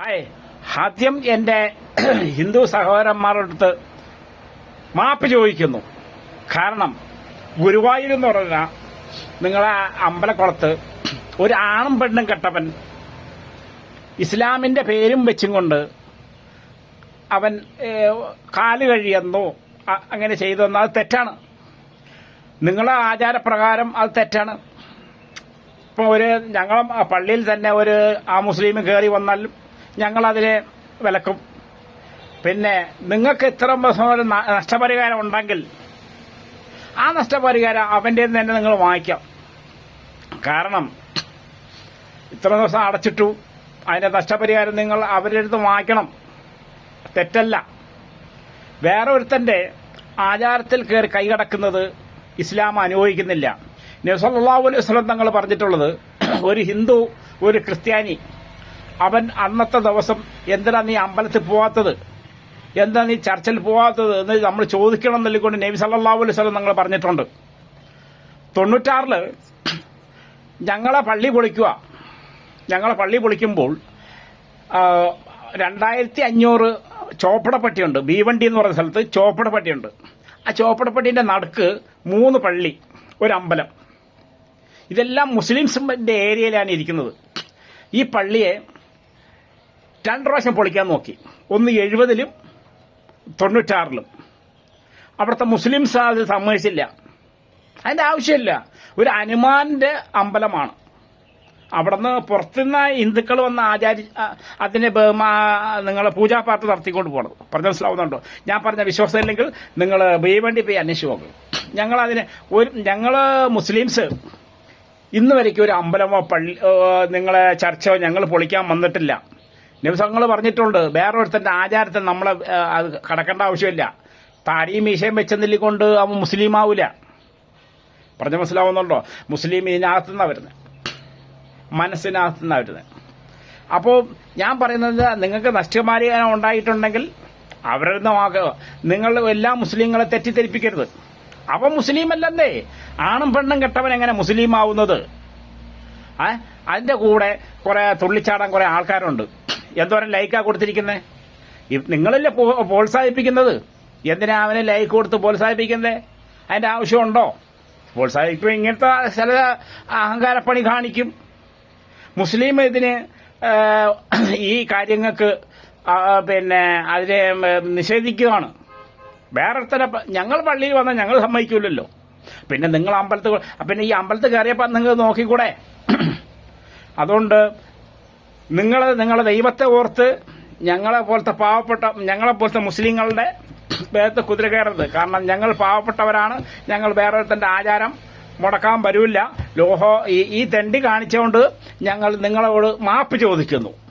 Hi. ആദ്യം എന്റെ ഹിന്ദു സഹോദരന്മാരുടെ അടുത്ത് മാപ്പ് ചോദിക്കുന്നു. കാരണം ഗുരുവായൂർ എന്ന് പറഞ്ഞാൽ നിങ്ങളെ അമ്പലക്കുളത്ത് ഒരു ആണും പെണ്ണും കെട്ടവൻ ഇസ്ലാമിന്റെ പേരും വെച്ചും കൊണ്ട് അവൻ കാൽ കഴിയെന്നോ അങ്ങനെ ചെയ്തെന്നോ അത് തെറ്റാണ്. നിങ്ങളെ ആചാരപ്രകാരം അത് തെറ്റാണ്. ഇപ്പോൾ ഒരു ഞങ്ങൾ പള്ളിയിൽ തന്നെ ഒരു ആ മുസ്ലിം കയറി വന്നാലും ഞങ്ങൾ അതിനെ വിലക്കും. പിന്നെ നിങ്ങൾക്ക് ഇത്ര നഷ്ടപരിഹാരം ഉണ്ടെങ്കിൽ ആ നഷ്ടപരിഹാരം അവന്റെ തന്നെ നിങ്ങൾ വാങ്ങിക്കാം. കാരണം ഇത്ര ദിവസം അടച്ചിട്ടു. അതിന്റെ നഷ്ടപരിഹാരം നിങ്ങൾ അവരുടെ അടുത്ത് വാങ്ങിക്കണം. തെറ്റല്ല. വേറെ ഒരുത്തന്റെ ആചാരത്തിൽ കയറി കൈകടക്കുന്നത് ഇസ്ലാം അനുഭവിക്കുന്നില്ല. നബ്സല്ലാഹു അലൈഹി വസല്ലം തങ്ങൾ പറഞ്ഞിട്ടുള്ളത് ഒരു ഹിന്ദു ഒരു ക്രിസ്ത്യാനി അവൻ അന്നത്തെ ദിവസം എന്തിനാ നീ അമ്പലത്തിൽ പോവാത്തത്? എന്താ നീ ചർച്ചിൽ പോവാത്തത് എന്ന് നമ്മൾ ചോദിക്കണം എന്നല്ലിക്കൊണ്ട് നബി സല്ലല്ലാഹു അലൈഹി വസല്ലം തങ്ങൾ പറഞ്ഞിട്ടുണ്ട്. തൊണ്ണൂറ്റാറിൽ ഞങ്ങളെ പള്ളി പൊളിക്കുക. ഞങ്ങളെ പള്ളി പൊളിക്കുമ്പോൾ രണ്ടായിരത്തി അഞ്ഞൂറ് ചോപ്പടപ്പട്ടിയുണ്ട്. ഭീവണ്ടി എന്ന് പറയുന്ന സ്ഥലത്ത് ചോപ്പടപ്പട്ടിയുണ്ട്. ആ ചോപ്പടപ്പട്ടിന്റെ നടുക്ക് മൂന്ന് പള്ളി ഒരു അമ്പലം ഇതെല്ലാം മുസ്ലിംസിന്റെ ഏരിയയിലാണ് ഇരിക്കുന്നത്. ഈ പള്ളിയെ രണ്ട് പ്രാവശ്യം പൊളിക്കാൻ നോക്കി. ഒന്ന് എഴുപതിലും തൊണ്ണൂറ്റാറിലും. അവിടുത്തെ മുസ്ലിം അത് സമ്മതിച്ചില്ല. അതിന്റെ ആവശ്യമില്ല. ഒരു അനുമാന്റെ അമ്പലമാണ്. അവിടുന്ന് പുറത്തുനിന്ന് ഹിന്ദുക്കൾ വന്ന് ആചാരി അതിനെ നിങ്ങൾ പൂജാപാട്ട് നടത്തിക്കൊണ്ട് പോകണം. പറഞ്ഞ മനസ്സിലാവുന്നുണ്ടോ ഞാൻ പറഞ്ഞ വിശ്വാസം ഇല്ലെങ്കിൽ നിങ്ങൾ ഭീവണ്ടി പോയി അന്വേഷിച്ച് നോക്കും. ഞങ്ങൾ അതിന് ഒരു ഞങ്ങൾ മുസ്ലിംസ് ഇന്ന് വരയ്ക്കും ഒരു അമ്പലമോ പള്ളി നിങ്ങളെ ചർച്ചോ ഞങ്ങൾ പൊളിക്കാൻ വന്നിട്ടില്ല. നിവസങ്ങൾ പറഞ്ഞിട്ടുണ്ട്. വേറൊരുത്തന്റെ ആചാരത്തിൽ നമ്മളെ അത് കടക്കേണ്ട ആവശ്യമില്ല. താടിയും മീശയും വെച്ചെന്നില്ലിക്കൊണ്ട് അവൻ മുസ്ലിം ആവില്ല പറഞ്ഞ മനസ്സിലാവുന്നുണ്ടോ? മുസ്ലിം ഇതിനകത്തു നിന്നാണ് വരുന്നത് മനസ്സിനകത്തു നിന്നാണ് വരുന്നത് അപ്പോൾ ഞാൻ പറയുന്നത് നിങ്ങൾക്ക് നഷ്ടമാരി ഉണ്ടായിട്ടുണ്ടെങ്കിൽ അവരുടെ നിന്ന് നിങ്ങൾ എല്ലാ മുസ്ലിങ്ങളെ തെറ്റിദ്ധരിപ്പിക്കരുത്. അവൻ മുസ്ലിം അല്ലെന്നേ ആണും പെണ്ണും കെട്ടവൻ എങ്ങനെ മുസ്ലിം ആവുന്നത് അതിന്റെ കൂടെ കുറെ തുള്ളിച്ചാടാൻ കുറെ ആൾക്കാരുണ്ട്. എന്തോരം ലൈക്കാ കൊടുത്തിരിക്കുന്നത് നിങ്ങളല്ലേ പ്രോത്സാഹിപ്പിക്കുന്നത്? എന്തിനാ അവനെ ലൈക്ക് കൊടുത്ത് പ്രോത്സാഹിപ്പിക്കുന്നത് അതിന്റെ ആവശ്യമുണ്ടോ? പ്രോത്സാഹിപ്പിക്കും ഇങ്ങനത്തെ ചില അഹങ്കാരപ്പണി കാണിക്കും. മുസ്ലിം ഇതിന് ഈ കാര്യങ്ങൾക്ക് പിന്നെ അതിനെ നിഷേധിക്കുകയാണ്. വേറെ തന്നെ ഞങ്ങൾ പള്ളിയിൽ വന്നാൽ ഞങ്ങൾ സമ്മതിക്കില്ലല്ലോ പിന്നെ നിങ്ങൾ അമ്പലത്തിൽ പിന്നെ ഈ അമ്പലത്തിൽ കയറിയപ്പോൾ നിങ്ങൾ നോക്കിക്കൂടെ? അതുകൊണ്ട് നിങ്ങൾ നിങ്ങളുടെ ദൈവത്തെ ഓർത്ത് ഞങ്ങളെ പോലത്തെ പാവപ്പെട്ട ഞങ്ങളെ പോലത്തെ മുസ്ലിങ്ങളുടെ വേഗത്ത് കുതിര കയറരുത് കാരണം ഞങ്ങൾ പാവപ്പെട്ടവരാണ്. ഞങ്ങൾ വേറെ തന്റെ ആചാരം മുടക്കാൻ വരില്ല. ലോഹോ ഈ തെണ്ടി കാണിച്ചുകൊണ്ട് ഞങ്ങൾ നിങ്ങളോട് മാപ്പ് ചോദിക്കുന്നു.